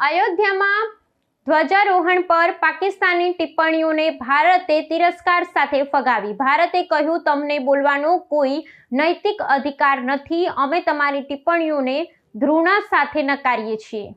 અયોધ્યામાં ધ્વજારોહણ પર પાકિસ્તાની ટિપ્પણીઓને ભારતે તિરસ્કાર સાથે ફગાવી. ભારતે કહ્યું, તમને બોલવાનો કોઈ નૈતિક અધિકાર નથી. અમે તમારી ટિપ્પણીઓને ધૃણા સાથે નકારીએ છીએ.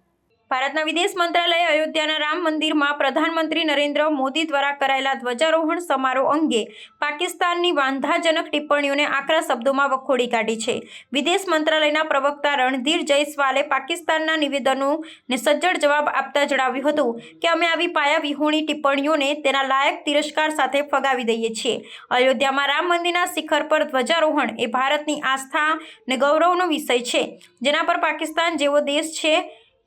ભારતના વિદેશ મંત્રાલયે અયોધ્યાના રામ મંદિરમાં પ્રધાનમંત્રી નરેન્દ્ર મોદી દ્વારા કરાયેલા ધ્વજારોહણ સમારોહ અંગે પાકિસ્તાનની વાંધાજનક ટિપ્પણીઓને આકરા શબ્દોમાં વખોડી કાઢી છે. વિદેશ મંત્રાલયના પ્રવક્તા રણધીર જયસ્વાલે પાકિસ્તાનના નિવેદનોને સજ્જડ જવાબ આપતા જણાવ્યું હતું કે, અમે આવી પાયા વિહોણી ટિપ્પણીઓને તેના લાયક તિરસ્કાર સાથે ફગાવી દઈએ છીએ. અયોધ્યામાં રામ મંદિરના શિખર પર ધ્વજારોહણ એ ભારતની આસ્થા અને ગૌરવનો વિષય છે, જેના પર પાકિસ્તાન જેવો દેશ છે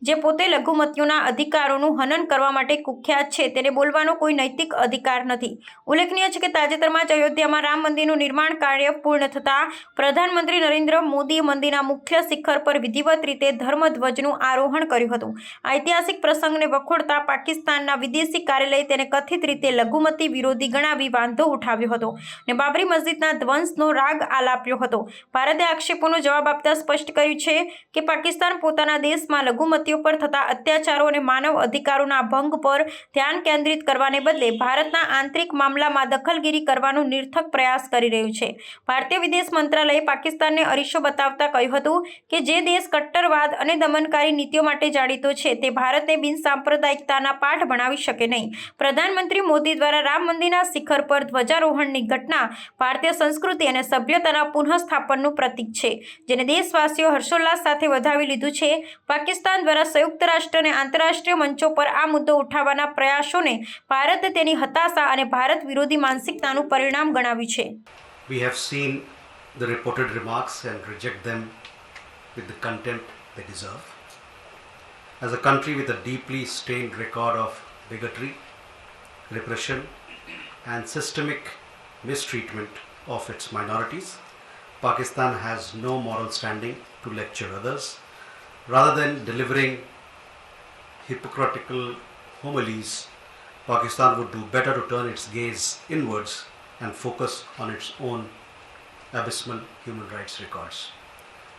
જે પોતે લઘુમતીઓના અધિકારોનું હનન કરવા માટે કુખ્યાત છે, તેને બોલવાનો કોઈ નૈતિક અધિકાર નથી. ઉલ્લેખનીય છે કે તાજેતરમાં જ અયોધ્યામાં રામ મંદિરનું નિર્માણ કાર્ય પૂર્ણ થતાં પ્રધાનમંત્રી નરેન્દ્ર મોદીએ મંદિરના મુખ્ય શિખર પર વિધિવત રીતે ધર્મધ્વજનું આરોહણ કર્યું હતું. ઐતિહાસિક પ્રસંગને વખોડતા પાકિસ્તાનના વિદેશી કાર્યાલય તેને કથિત રીતે લઘુમતી વિરોધી ગણાવી વાંધો ઉઠાવ્યો હતો અને બાબરી મસ્જિદના ધ્વંસનો રાગ આલાપ્યો હતો. ભારતે આક્ષેપોનો જવાબ આપતા સ્પષ્ટ કર્યું છે કે પાકિસ્તાન પોતાના દેશમાં લઘુમતીઓ પર થતા અત્યાચારો અને માનવ અધિકારોના ભંગ પર ધ્યાન કેન્દ્રિત કરવાને બદલે ભારતના આંતરિક મામલામાં દખલગીરી કરવાનો નિર્થક પ્રયાસ કરી રહ્યું છે. ભારતીય વિદેશ મંત્રાલયે પાકિસ્તાનને અરીસો બતાવતા કહ્યું હતું કે જે દેશ કટ્ટરવાદ અને દમનકારી નીતિઓ માટે જાણીતો છે તે ભારતને બિનસાંપ્રદાયિકતાના પાઠ ભણાવી શકે નહીં. પ્રધાનમંત્રી મોદી દ્વારા રામ મંદિરના શિખર પર ધ્વજારોહણની ઘટના ભારતીય સંસ્કૃતિ અને સભ્યતાના પુનઃસ્થાપનનું પ્રતીક છે, જેને દેશવાસીઓ હર્ષોલ્લાસ સાથે વધાવી લીધું છે. પાકિસ્તાન દ્વારા સંયુક્ત રાષ્ટ્ર અને આંતરરાષ્ટ્રીય મંચો પર આ મુદ્દો ઉઠાવવાના પ્રયાસોને ભારતે તેની હતાશા અને ભારત વિરોધી માનસિકતાનું પરિણામ ગણાવ્યું છે We have seen the reported remarks and reject them with the contempt they deserve. As a country with a deeply stained record of bigotry, repression, and systemic mistreatment of its minorities, Pakistan has no moral standing to lecture others. Rather than delivering hypocritical homilies, Pakistan would do better to turn its gaze inwards and focus on its own abysmal human rights records.